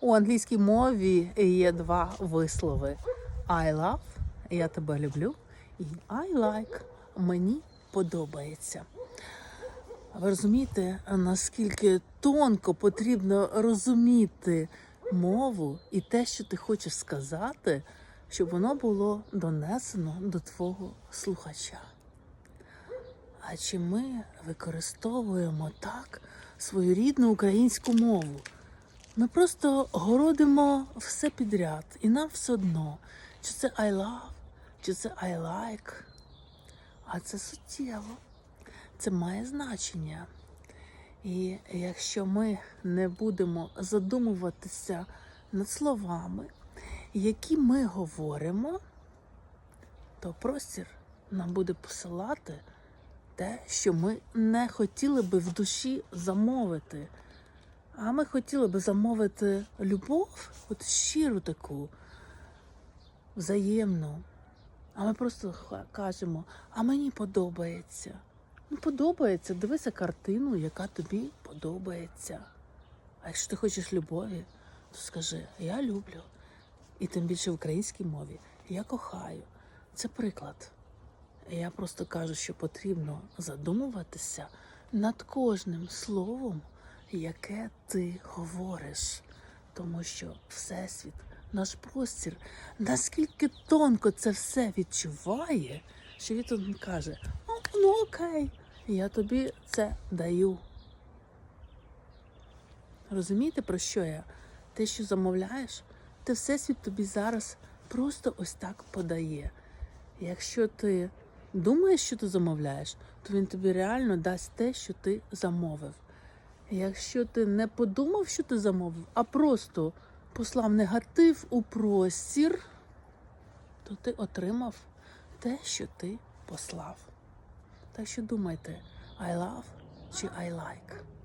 У англійській мові є два вислови: I love я тебе люблю, і I like мені подобається. Ви розумієте, наскільки тонко потрібно розуміти мову і те, що ти хочеш сказати, щоб воно було донесено до твого слухача. А чи ми використовуємо так свою рідну українську мову? Ми просто городимо все підряд, і нам все одно, чи це I love, чи це I like. А це суттєво, це має значення. І якщо ми не будемо задумуватися над словами, які ми говоримо, то простір нам буде посилати те, що ми не хотіли би в душі замовити. А ми хотіли би замовити любов, от щиру таку, взаємну. А ми просто кажемо, а мені подобається. Ну, подобається, дивися картину, яка тобі подобається. А якщо ти хочеш любові, то скажи, я люблю. І тим більше в українській мові я кохаю. Це приклад. Я просто кажу, що потрібно задумуватися над кожним словом, яке ти говориш. Тому що Всесвіт, наш простір, наскільки тонко це все відчуває, що він каже: ну, ну окей, я тобі це даю. Розумієте, про що я? Те, що замовляєш, те Всесвіт тобі зараз просто ось так подає. Якщо ти думаєш, що ти замовляєш, то він тобі реально дасть те, що ти замовив. Якщо ти не подумав, що ти замовив, а просто послав негатив у простір, то ти отримав те, що ти послав. Так що думайте, I love чи I like.